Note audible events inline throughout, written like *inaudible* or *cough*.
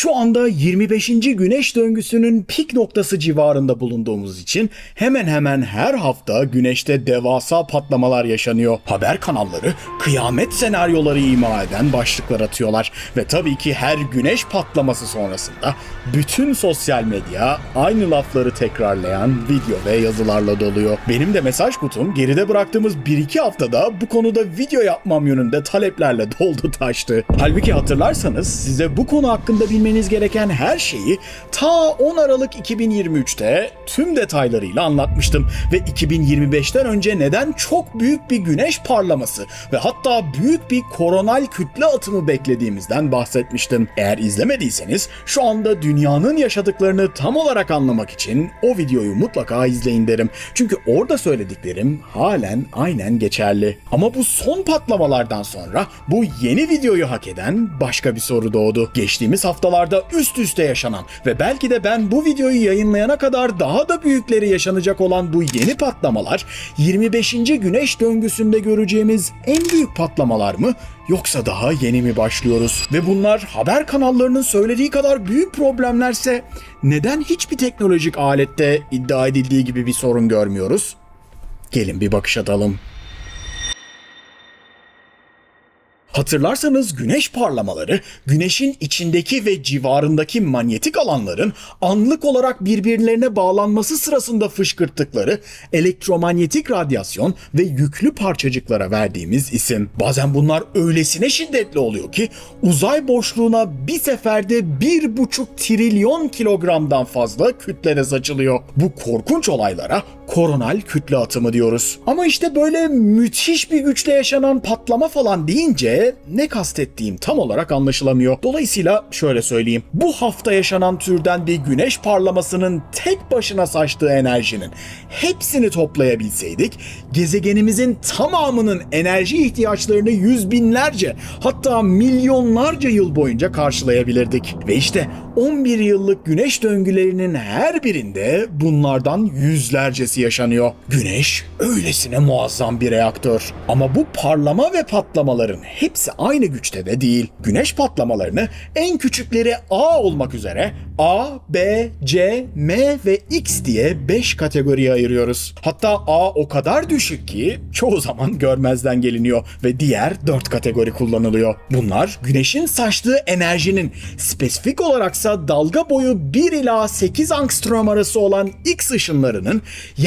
Şu anda 25. güneş döngüsünün pik noktası civarında bulunduğumuz için hemen hemen her hafta güneşte devasa patlamalar yaşanıyor. Haber kanalları kıyamet senaryoları ima eden başlıklar atıyorlar ve tabii ki her güneş patlaması sonrasında bütün sosyal medya aynı lafları tekrarlayan video ve yazılarla doluyor. Benim de mesaj kutum geride bıraktığımız 1-2 haftada bu konuda video yapmam yönünde taleplerle *laughs* doldu taştı. Halbuki hatırlarsanız size bu konu hakkında bilmeniz gereken her şeyi ta 10 Aralık 2023'te tüm detaylarıyla anlatmıştım ve 2025'ten önce neden çok büyük bir güneş parlaması ve hatta büyük bir koronal kütle atımı beklediğimizden bahsetmiştim. Eğer izlemediyseniz şu anda dünyanın yaşadıklarını tam olarak anlamak için o videoyu mutlaka izleyin derim. Çünkü orada söylediklerim halen aynen geçerli. Ama bu son patlamalardan sonra bu yeni videoyu hak eden başka bir soru doğdu. Geçtiğimiz haftalarda üst üste yaşanan ve belki de ben bu videoyu yayınlayana kadar daha da büyükleri yaşanacak olan bu yeni patlamalar 25. güneş döngüsünde göreceğimiz en büyük patlamalar mı yoksa daha yeni mi başlıyoruz? Ve bunlar haber kanallarının söylediği kadar büyük problemlerse neden hiçbir teknolojik alette iddia edildiği gibi bir sorun görmüyoruz? Gelin bir bakış atalım. Hatırlarsanız güneş parlamaları, güneşin içindeki ve civarındaki manyetik alanların anlık olarak birbirlerine bağlanması sırasında fışkırttıkları elektromanyetik radyasyon ve yüklü parçacıklara verdiğimiz isim. Bazen bunlar öylesine şiddetli oluyor ki uzay boşluğuna bir seferde bir buçuk trilyon kilogramdan fazla kütlede saçılıyor. Bu korkunç olaylara koronal kütle atımı diyoruz. Ama işte böyle müthiş bir güçle yaşanan patlama falan deyince ne kastettiğim tam olarak anlaşılamıyor. Dolayısıyla şöyle söyleyeyim. Bu hafta yaşanan türden bir güneş parlamasının tek başına saçtığı enerjinin hepsini toplayabilseydik gezegenimizin tamamının enerji ihtiyaçlarını yüz binlerce hatta milyonlarca yıl boyunca karşılayabilirdik. Ve işte 11 yıllık güneş döngülerinin her birinde bunlardan yüzlercesi yaşanıyor. Güneş öylesine muazzam bir reaktör. Ama bu parlama ve patlamaların hepsi aynı güçte de değil. Güneş patlamalarını en küçükleri A olmak üzere A, B, C, M ve X diye 5 kategoriye ayırıyoruz. Hatta A o kadar düşük ki çoğu zaman görmezden geliniyor ve diğer 4 kategori kullanılıyor. Bunlar güneşin saçtığı enerjinin spesifik olaraksa dalga boyu 1 ila 8 angstrom arası olan X ışınlarının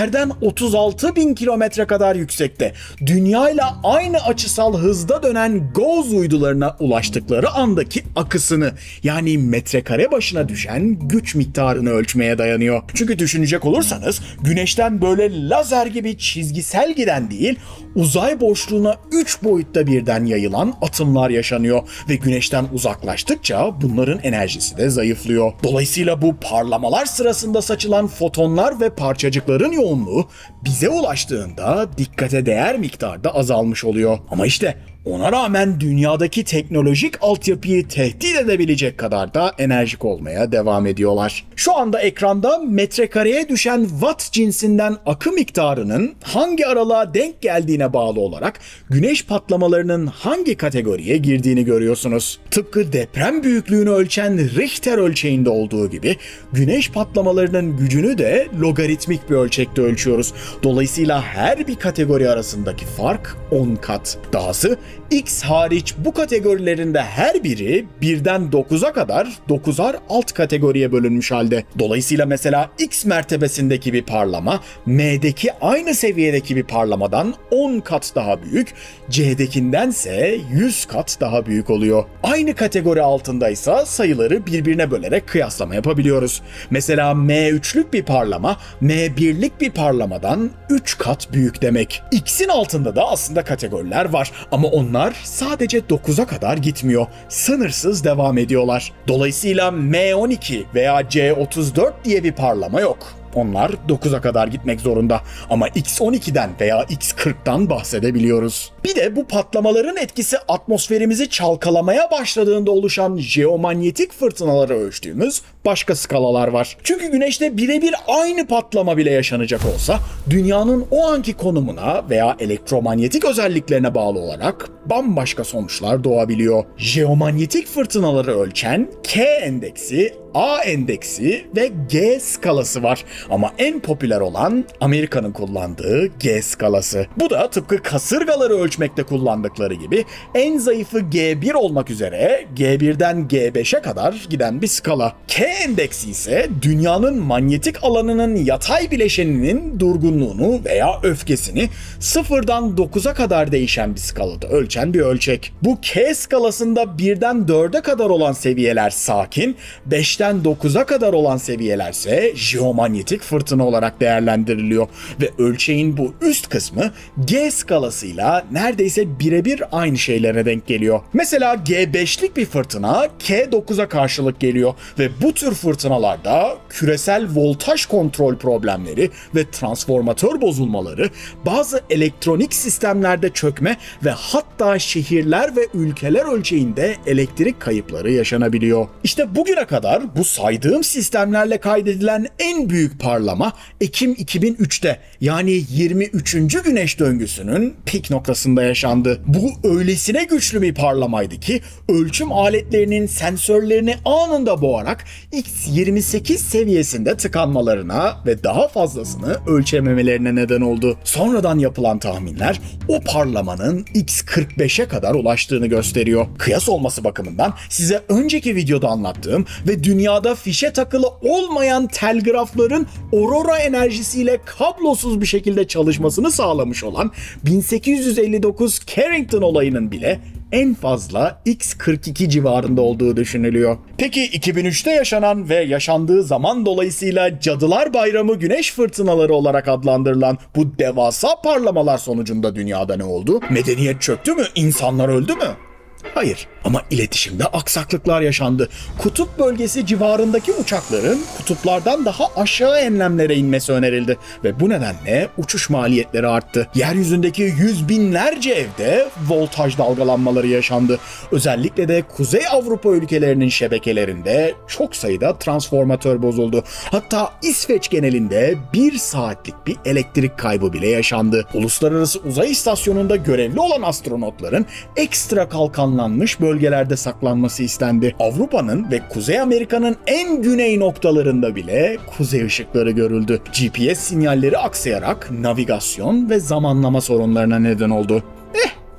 yerden 36 bin kilometre kadar yüksekte dünya ile aynı açısal hızda dönen GOES uydularına ulaştıkları andaki akısını yani metrekare başına düşen güç miktarını ölçmeye dayanıyor. Çünkü düşünecek olursanız güneşten böyle lazer gibi çizgisel giden değil uzay boşluğuna 3 boyutta birden yayılan atımlar yaşanıyor ve güneşten uzaklaştıkça bunların enerjisi de zayıflıyor. Dolayısıyla bu parlamalar sırasında saçılan fotonlar ve parçacıkların yoğunluğu bize ulaştığında dikkate değer miktarda azalmış oluyor. Ama işte ona rağmen dünyadaki teknolojik altyapıyı tehdit edebilecek kadar da enerjik olmaya devam ediyorlar. Şu anda ekranda metrekareye düşen watt cinsinden akı miktarının hangi aralığa denk geldiğine bağlı olarak güneş patlamalarının hangi kategoriye girdiğini görüyorsunuz. Tıpkı deprem büyüklüğünü ölçen Richter ölçeğinde olduğu gibi güneş patlamalarının gücünü de logaritmik bir ölçekte ölçüyoruz. Dolayısıyla her bir kategori arasındaki fark 10 kat. Dahası X hariç bu kategorilerinde her biri birden 9'a kadar 9'ar alt kategoriye bölünmüş halde. Dolayısıyla mesela X mertebesindeki bir parlama M'deki aynı seviyedeki bir parlamadan 10 kat daha büyük, C'dekindense 100 kat daha büyük oluyor. Aynı kategori altındaysa sayıları birbirine bölerek kıyaslama yapabiliyoruz. Mesela M3'lük bir parlama M1'lik bir parlamadan 3 kat büyük demek. X'in altında da aslında kategoriler var ama onlar sadece 9'a kadar gitmiyor. Sınırsız devam ediyorlar. Dolayısıyla M12 veya C34 diye bir parlama yok. Onlar 9'a kadar gitmek zorunda. Ama X12'den veya X40'tan bahsedebiliyoruz. Bir de bu patlamaların etkisi atmosferimizi çalkalamaya başladığında oluşan jeomanyetik fırtınaları ölçtüğümüz başka skalalar var. Çünkü güneşte birebir aynı patlama bile yaşanacak olsa dünyanın o anki konumuna veya elektromanyetik özelliklerine bağlı olarak bambaşka sonuçlar doğabiliyor. Jeomanyetik fırtınaları ölçen K endeksi A endeksi ve G skalası var. Ama en popüler olan Amerika'nın kullandığı G skalası. Bu da tıpkı kasırgaları ölçmekte kullandıkları gibi en zayıfı G1 olmak üzere G1'den G5'e kadar giden bir skala. K endeksi ise dünyanın manyetik alanının yatay bileşeninin durgunluğunu veya öfkesini sıfırdan 9'a kadar değişen bir skalada ölçen bir ölçek. Bu K skalasında 1'den 4'e kadar olan seviyeler sakin, 5'ten 9'a kadar olan seviyelerse jeomanyetik fırtına olarak değerlendiriliyor ve ölçeğin bu üst kısmı G skalasıyla neredeyse birebir aynı şeylere denk geliyor. Mesela G5'lik bir fırtına K9'a karşılık geliyor ve bu tür fırtınalarda küresel voltaj kontrol problemleri ve transformatör bozulmaları, bazı elektronik sistemlerde çökme ve hatta şehirler ve ülkeler ölçeğinde elektrik kayıpları yaşanabiliyor. İşte bugüne kadar bu saydığım sistemlerle kaydedilen en büyük parlama Ekim 2003'te yani 23. güneş döngüsünün pik noktasında yaşandı. Bu öylesine güçlü bir parlamaydı ki ölçüm aletlerinin sensörlerini anında boğarak X28 seviyesinde tıkanmalarına ve daha fazlasını ölçememelerine neden oldu. Sonradan yapılan tahminler o parlamanın X45'e kadar ulaştığını gösteriyor. Kıyas olması bakımından size önceki videoda anlattığım ve dünyada fişe takılı olmayan telgrafların aurora enerjisiyle kablosuz bir şekilde çalışmasını sağlamış olan 1859 Carrington olayının bile en fazla X42 civarında olduğu düşünülüyor. Peki 2003'te yaşanan ve yaşandığı zaman dolayısıyla Cadılar Bayramı güneş fırtınaları olarak adlandırılan bu devasa parlamalar sonucunda dünyada ne oldu? Medeniyet çöktü mü? İnsanlar öldü mü? Hayır ama iletişimde aksaklıklar yaşandı. Kutup bölgesi civarındaki uçakların kutuplardan daha aşağı enlemlere inmesi önerildi ve bu nedenle uçuş maliyetleri arttı. Yeryüzündeki yüz binlerce evde voltaj dalgalanmaları yaşandı. Özellikle de Kuzey Avrupa ülkelerinin şebekelerinde çok sayıda transformatör bozuldu. Hatta İsveç genelinde bir saatlik bir elektrik kaybı bile yaşandı. Uluslararası Uzay İstasyonu'nda görevli olan astronotların ekstra kalkanlanmış bölgelerde saklanması istendi. Avrupa'nın ve Kuzey Amerika'nın en güney noktalarında bile kuzey ışıkları görüldü. GPS sinyalleri aksayarak navigasyon ve zamanlama sorunlarına neden oldu.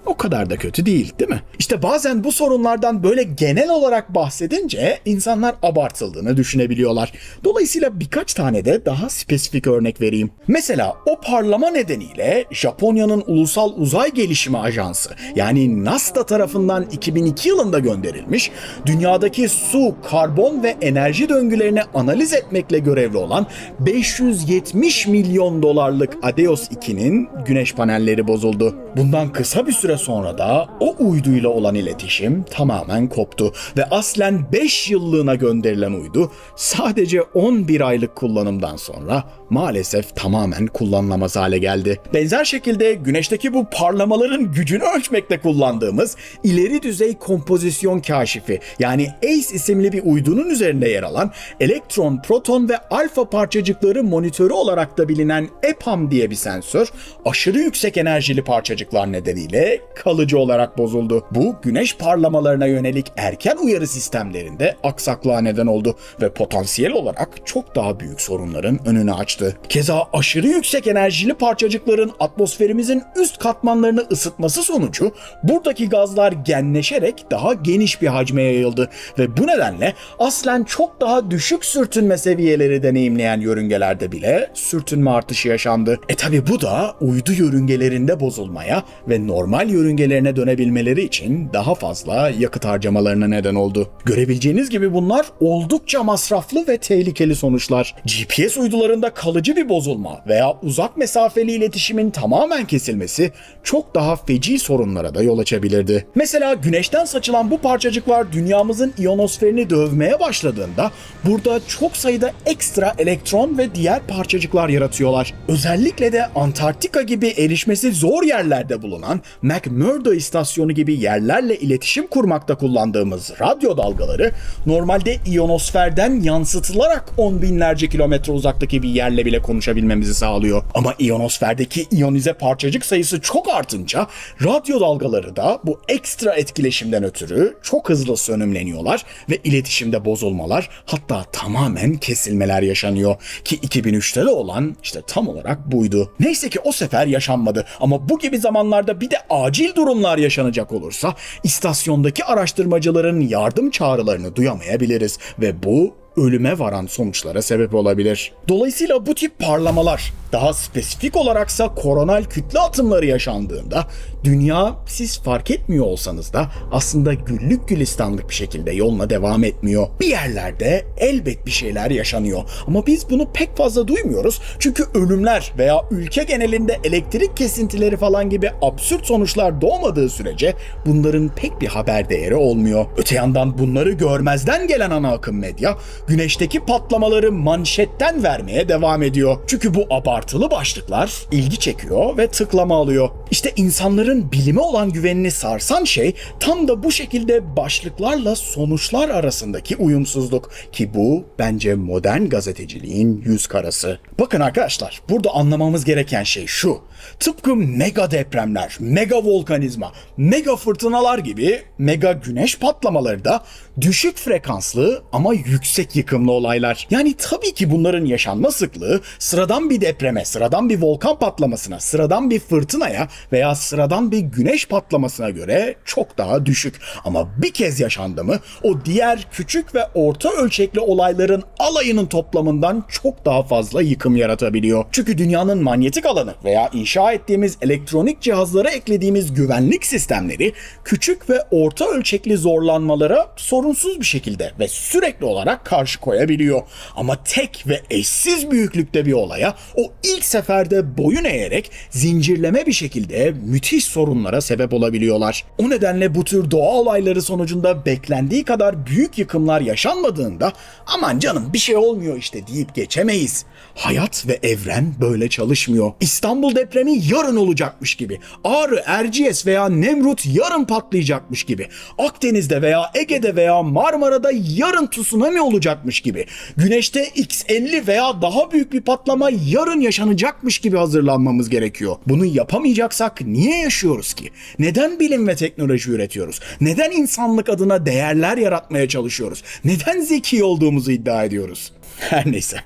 O kadar da kötü değil değil mi? İşte bazen bu sorunlardan böyle genel olarak bahsedince insanlar abartıldığını düşünebiliyorlar. Dolayısıyla birkaç tane de daha spesifik örnek vereyim. Mesela o parlama nedeniyle Japonya'nın Ulusal Uzay Gelişimi Ajansı yani NASA tarafından 2002 yılında gönderilmiş dünyadaki su, karbon ve enerji döngülerini analiz etmekle görevli olan 570 milyon dolarlık Adeos 2'nin güneş panelleri bozuldu. Bundan kısa bir süre sonra da o uyduyla olan iletişim tamamen koptu ve aslen 5 yıllığına gönderilen uydu sadece 11 aylık kullanımdan sonra maalesef tamamen kullanılamaz hale geldi. Benzer şekilde güneşteki bu parlamaların gücünü ölçmekte kullandığımız ileri düzey kompozisyon kaşifi yani ACE isimli bir uydunun üzerinde yer alan elektron, proton ve alfa parçacıkları monitörü olarak da bilinen EPAM diye bir sensör aşırı yüksek enerjili parçacıklar nedeniyle kalıcı olarak bozuldu. Bu güneş parlamalarına yönelik erken uyarı sistemlerinde aksaklığa neden oldu ve potansiyel olarak çok daha büyük sorunların önünü açtı. Keza aşırı yüksek enerjili parçacıkların atmosferimizin üst katmanlarını ısıtması sonucu buradaki gazlar genleşerek daha geniş bir hacme yayıldı ve bu nedenle aslen çok daha düşük sürtünme seviyeleri deneyimleyen yörüngelerde bile sürtünme artışı yaşandı. E tabi bu da uydu yörüngelerinde bozulmaya ve normal yörüngelerine dönebilmeleri için daha fazla yakıt harcamalarına neden oldu. Görebileceğiniz gibi bunlar oldukça masraflı ve tehlikeli sonuçlar. GPS uydularında kalıcı bir bozulma veya uzak mesafeli iletişimin tamamen kesilmesi çok daha feci sorunlara da yol açabilirdi. Mesela güneşten saçılan bu parçacıklar dünyamızın iyonosferini dövmeye başladığında burada çok sayıda ekstra elektron ve diğer parçacıklar yaratıyorlar. Özellikle de Antarktika gibi erişmesi zor yerlerde bulunan McMurdo istasyonu gibi yerlerle iletişim kurmakta kullandığımız radyo dalgaları normalde iyonosferden yansıtılarak on binlerce kilometre uzaktaki bir yerle bile konuşabilmemizi sağlıyor. Ama iyonosferdeki iyonize parçacık sayısı çok artınca radyo dalgaları da bu ekstra etkileşimden ötürü çok hızlı sönümleniyorlar ve iletişimde bozulmalar hatta tamamen kesilmeler yaşanıyor ki 2003'te de olan işte tam olarak buydu. Neyse ki o sefer yaşanmadı ama bu gibi zamanlarda bir de acil durumlar yaşanacak olursa istasyondaki araştırmacıların yardım çağrılarını duyamayabiliriz ve bu ölüme varan sonuçlara sebep olabilir. Dolayısıyla bu tip parlamalar daha spesifik olaraksa koronal kütle atımları yaşandığında dünya siz fark etmiyor olsanız da aslında güllük gülistanlık bir şekilde yoluna devam etmiyor. Bir yerlerde elbet bir şeyler yaşanıyor ama biz bunu pek fazla duymuyoruz çünkü ölümler veya ülke genelinde elektrik kesintileri falan gibi absürt sonuçlar doğmadığı sürece bunların pek bir haber değeri olmuyor. Öte yandan bunları görmezden gelen ana akım medya güneşteki patlamaları manşetten vermeye devam ediyor. Çünkü bu abartılı başlıklar ilgi çekiyor ve tıklama alıyor. İşte insanların bilime olan güvenini sarsan şey tam da bu şekilde başlıklarla sonuçlar arasındaki uyumsuzluk ki bu bence modern gazeteciliğin yüz karası. Bakın arkadaşlar burada anlamamız gereken şey şu. Tıpkı mega depremler, mega volkanizma, mega fırtınalar gibi mega güneş patlamaları da düşük frekanslı ama yüksek yıkımlı olaylar. Yani tabii ki bunların yaşanma sıklığı sıradan bir depreme, sıradan bir volkan patlamasına, sıradan bir fırtınaya veya sıradan bir güneş patlamasına göre çok daha düşük. Ama bir kez yaşandı mı o diğer küçük ve orta ölçekli olayların alayının toplamından çok daha fazla yıkım yaratabiliyor. Çünkü dünyanın manyetik alanı veya inşa ettiğimiz elektronik cihazlara eklediğimiz güvenlik sistemleri küçük ve orta ölçekli zorlanmalara sorunsuz bir şekilde ve sürekli olarak karşı koyabiliyor. Ama tek ve eşsiz büyüklükte bir olaya o ilk seferde boyun eğerek zincirleme bir şekilde müthiş sorunlara sebep olabiliyorlar. O nedenle bu tür doğa olayları sonucunda beklendiği kadar büyük yıkımlar yaşanmadığında aman canım bir şey olmuyor işte deyip geçemeyiz. Hayat ve evren böyle çalışmıyor. İstanbul depremi yarın olacakmış gibi. Ağrı, Erciyes veya Nemrut yarın patlayacakmış gibi. Akdeniz'de veya Ege'de veya Marmara'da yarın tsunami olacakmış gibi. Güneşte X50 veya daha büyük bir patlama yarın yaşanacakmış gibi hazırlanmamız gerekiyor. Bunu yapamayacaksak niye yaşıyoruz ki? Neden bilim ve teknoloji üretiyoruz? Neden insanlık adına değerler yaratmaya çalışıyoruz? Neden zeki olduğumuzu iddia ediyoruz? *laughs* Her neyse.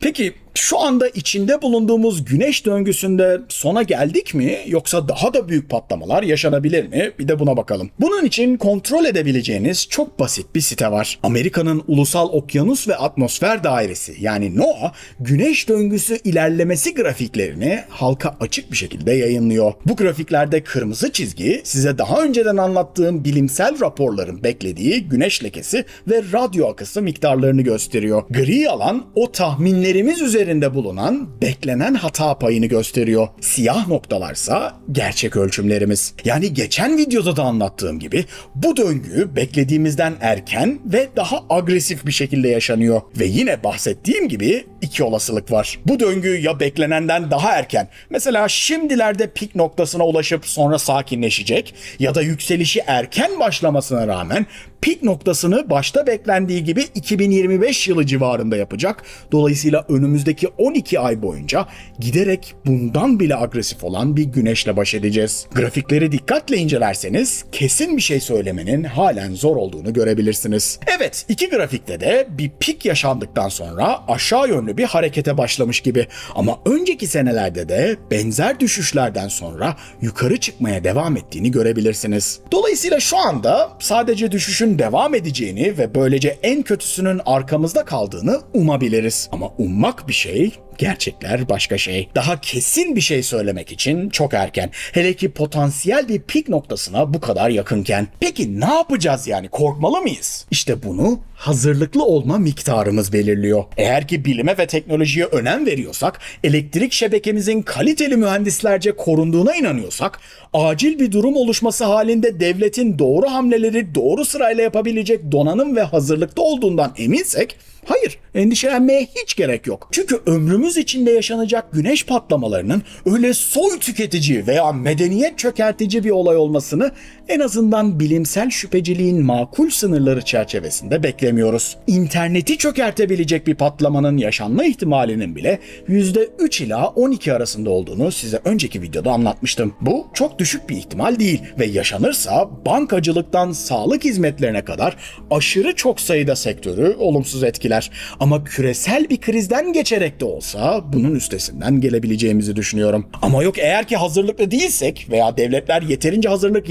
Peki şu anda içinde bulunduğumuz güneş döngüsünde sona geldik mi yoksa daha da büyük patlamalar yaşanabilir mi? Bir de buna bakalım. Bunun için kontrol edebileceğiniz çok basit bir site var. Amerika'nın Ulusal Okyanus ve Atmosfer Dairesi yani NOAA güneş döngüsü ilerlemesi grafiklerini halka açık bir şekilde yayınlıyor. Bu grafiklerde kırmızı çizgi size daha önceden anlattığım bilimsel raporların beklediği güneş lekesi ve radyo akısı miktarlarını gösteriyor. Gri alan o tahminlerimiz üzerinde bulunan beklenen hata payını gösteriyor. Siyah noktalarsa gerçek ölçümlerimiz. Yani geçen videoda da anlattığım gibi bu döngü beklediğimizden erken ve daha agresif bir şekilde yaşanıyor. Ve yine bahsettiğim gibi iki olasılık var. Bu döngü ya beklenenden daha erken, mesela şimdilerde pik noktasına ulaşıp sonra sakinleşecek ya da yükselişi erken başlamasına rağmen pik noktasını başta beklendiği gibi 2025 yılı civarında yapacak. Dolayısıyla önümüzdeki 12 ay boyunca giderek bundan bile agresif olan bir güneşle baş edeceğiz. Grafikleri dikkatle incelerseniz kesin bir şey söylemenin halen zor olduğunu görebilirsiniz. Evet, iki grafikte de bir pik yaşandıktan sonra aşağı yönlü bir harekete başlamış gibi. Ama önceki senelerde de benzer düşüşlerden sonra yukarı çıkmaya devam ettiğini görebilirsiniz. Dolayısıyla şu anda sadece düşüşün devam edeceğini ve böylece en kötüsünün arkamızda kaldığını umabiliriz. Ama ummak bir şey, Gerçekler başka şey. Daha kesin bir şey söylemek için çok erken. Hele ki potansiyel bir pik noktasına bu kadar yakınken. Peki ne yapacağız yani? Korkmalı mıyız? İşte bunu hazırlıklı olma miktarımız belirliyor. Eğer ki bilime ve teknolojiye önem veriyorsak, elektrik şebekemizin kaliteli mühendislerce korunduğuna inanıyorsak, acil bir durum oluşması halinde devletin doğru hamleleri doğru sırayla yapabilecek donanım ve hazırlıkta olduğundan eminsek, Hayır, endişelenmeye hiç gerek yok. Çünkü ömrümüz içinde yaşanacak güneş patlamalarının öyle soy tüketici veya medeniyet çökertici bir olay olmasını en azından bilimsel şüpheciliğin makul sınırları çerçevesinde beklemiyoruz. İnterneti çökertebilecek bir patlamanın yaşanma ihtimalinin bile %3 ila 12 arasında olduğunu size önceki videoda anlatmıştım. Bu çok düşük bir ihtimal değil ve yaşanırsa bankacılıktan sağlık hizmetlerine kadar aşırı çok sayıda sektörü olumsuz etkiler. Ama küresel bir krizden geçerek de olsa bunun üstesinden gelebileceğimizi düşünüyorum. Ama yok eğer ki hazırlıklı değilsek veya devletler yeterince hazırlık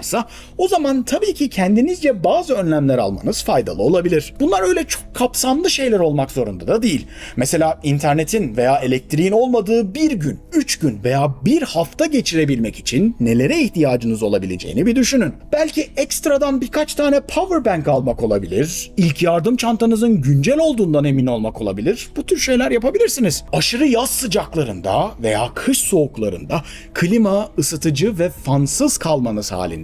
yapmıyorlarsa o zaman tabii ki kendinizce bazı önlemler almanız faydalı olabilir. Bunlar öyle çok kapsamlı şeyler olmak zorunda da değil. Mesela internetin veya elektriğin olmadığı bir gün, üç gün veya bir hafta geçirebilmek için nelere ihtiyacınız olabileceğini bir düşünün. Belki ekstradan birkaç tane power bank almak olabilir. İlk yardım çantanızın güncel olduğundan emin olmak olabilir. Bu tür şeyler yapabilirsiniz. Aşırı yaz sıcaklarında veya kış soğuklarında klima, ısıtıcı ve fansız kalmanız halinde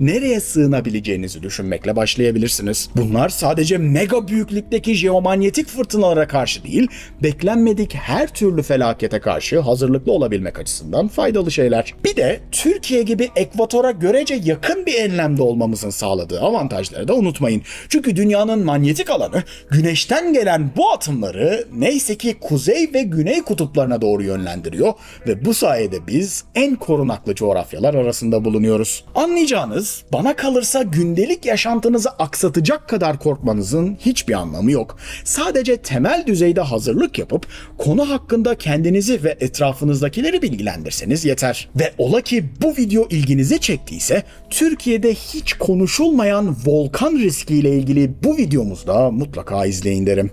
nereye sığınabileceğinizi düşünmekle başlayabilirsiniz. Bunlar sadece mega büyüklükteki jeomanyetik fırtınalara karşı değil, beklenmedik her türlü felakete karşı hazırlıklı olabilmek açısından faydalı şeyler. Bir de Türkiye gibi ekvatora görece yakın bir enlemde olmamızın sağladığı avantajları da unutmayın. Çünkü dünyanın manyetik alanı güneşten gelen bu atımları neyse ki kuzey ve güney kutuplarına doğru yönlendiriyor ve bu sayede biz en korunaklı coğrafyalar arasında bulunuyoruz. Anlayacağınız bana kalırsa gündelik yaşantınızı aksatacak kadar korkmanızın hiçbir anlamı yok. Sadece temel düzeyde hazırlık yapıp konu hakkında kendinizi ve etrafınızdakileri bilgilendirseniz yeter. Ve ola ki bu video ilginizi çektiyse Türkiye'de hiç konuşulmayan volkan riskiyle ilgili bu videomuzda mutlaka izleyin derim.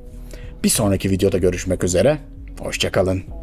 Bir sonraki videoda görüşmek üzere. Hoşçakalın.